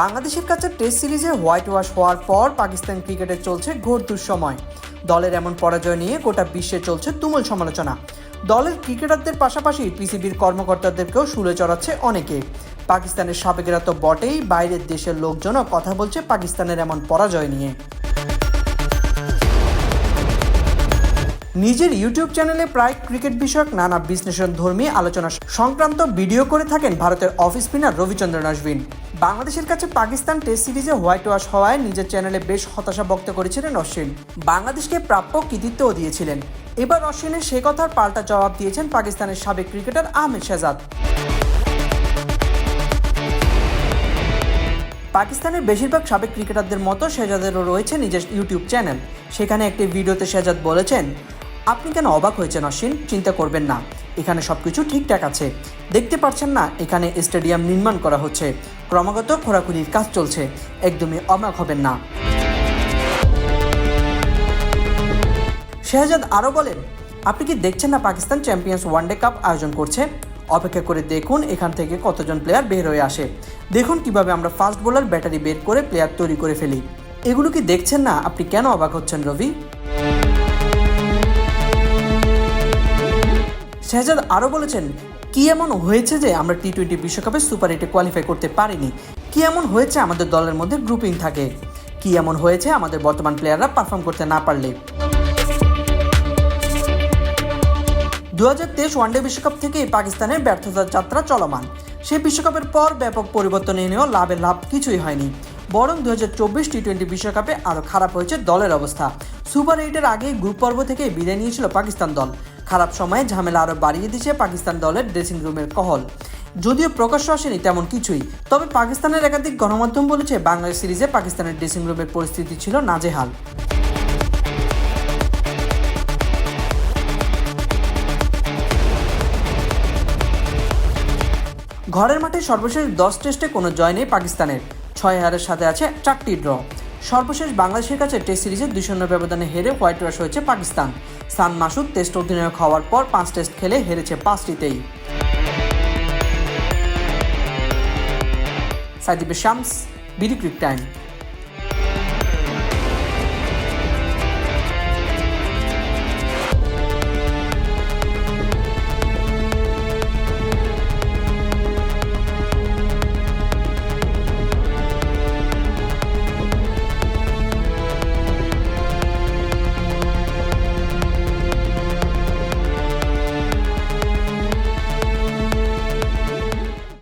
বাংলাদেশের কাছে টেস্ট সিরিজে হোয়াইট ওয়াশ হওয়ার পর পাকিস্তান ক্রিকেটে চলছে ঘোর দুঃসময়। দলের এমন পরাজয় নিয়ে গোটা বিশ্বে চলছে তুমুল সমালোচনা। দলের ক্রিকেটারদের পাশাপাশি পিসিবির কর্মকর্তাদেরকেও শুলে চড়াচ্ছে অনেকে। পাকিস্তানের সাবেকেরা তো বটেই বাইরের দেশের লোকজনও কথা বলছে পাকিস্তানের এমন পরাজয় নিয়ে। নিজের ইউটিউব চ্যানেলে প্রায় ক্রিকেট বিষয়ক নানা বিশ্লেষণ ধর্মী আলোচনা সংক্রান্ত ভিডিও করে থাকেন ভারতের অফ স্পিনার রবিচন্দ্রন অশ্বিন। বাংলাদেশের কাছে পাকিস্তান টেস্ট সিরিজে হোয়াইট ওয়াশ হওয়ায় নিজের চ্যানেলে বেশ হতাশা ব্যক্ত করেছিলেন অশ্বিন। বাংলাদেশকে প্রাপ্য কৃতিত্বও দিয়েছিলেন। এবার অশ্বিনের সে কথার পাল্টা জবাব দিয়েছেন পাকিস্তানের সাবেক ক্রিকেটার আহমেদ শেজাদ পাকিস্তানের বেশিরভাগ সাবেক ক্রিকেটারদের মতো শেজাদেরও রয়েছে নিজের ইউটিউব চ্যানেল। সেখানে একটি ভিডিওতে শেজাদ বলেছেন আপনি কেন অবাক হয়েছেন অশ্বিন? চিন্তা করবেন না। এখানে সব কিছু ঠিকঠাক আছে। দেখতে পাচ্ছেন না, এখানে স্টেডিয়াম নির্মাণ করা হচ্ছে। ক্রমাগত খোরাখুরির কাজ চলছে। একদমই অবাক হবেন না। শেহজাদ আরও বলেন, আপনি কি দেখছেন না পাকিস্তান চ্যাম্পিয়ন্স ওয়ানডে কাপ আয়োজন করছে? অপেক্ষা করে দেখুন এখান থেকে কতজন প্লেয়ার বের হয়ে আসে। দেখুন কীভাবে আমরা ফাস্ট বোলার ব্যাটারি বের করে প্লেয়ার তৈরি করে ফেলি। এগুলো কি দেখছেন না? আপনি কেন অবাক হচ্ছেন রবি? শেহজাদ আরও বলেছেন, কি এমন হয়েছে যে আমরা টি টোয়েন্টি বিশ্বকাপে সুপার এইটে কোয়ালিফাই করতে পারিনি? কি এমন হয়েছে আমাদের দলের মধ্যে গ্রুপিং থাকে? কি এমন হয়েছে আমাদের বর্তমান প্লেয়াররা পারফর্ম করতে না পারলে? দু হাজার তেইশ ওয়ানডে বিশ্বকাপ থেকে পাকিস্তানের ব্যর্থতার যাত্রা চলমান। সেই বিশ্বকাপের পর ব্যাপক পরিবর্তন এনেও লাভের লাভ কিছুই হয়নি। বরং দু হাজার চব্বিশ টি টোয়েন্টি বিশ্বকাপে আরও খারাপ হয়েছে দলের অবস্থা। সুপার এইটের আগে গ্রুপ পর্ব থেকে বিদায় নিয়েছিল পাকিস্তান দল। খারাপ সময়ে ঝামেলা আরও বাড়িয়ে দিয়েছে পাকিস্তান দলের ড্রেসিং রুমের কহল। যদিও প্রকাশ্য আসেনি তেমন কিছুই। তবে পাকিস্তানের একাধিক গণমাধ্যম বলেছে, বাংলাদেশ সিরিজে পাকিস্তানের ড্রেসিং রুমের পরিস্থিতি ছিল নাজেহাল। ঘরের মাঠে সর্বশেষ দশ টেস্টে কোনো জয় নেই পাকিস্তানের। ছয় হারের সাথে আছে চারটি ড্র। সর্বশেষ বাংলাদেশের কাছে টেস্ট সিরিজে দুই শূন্য ব্যবধানে হেরে হোয়াইট ওয়াশ হয়েছে পাকিস্তান। সান মাসুদ টেস্ট অধিনায়ক হওয়ার পর পাঁচ টেস্ট খেলে হেরেছে পাঁচটিতেই। সাইদিবে শামস, বিডি ক্রিক টাইম।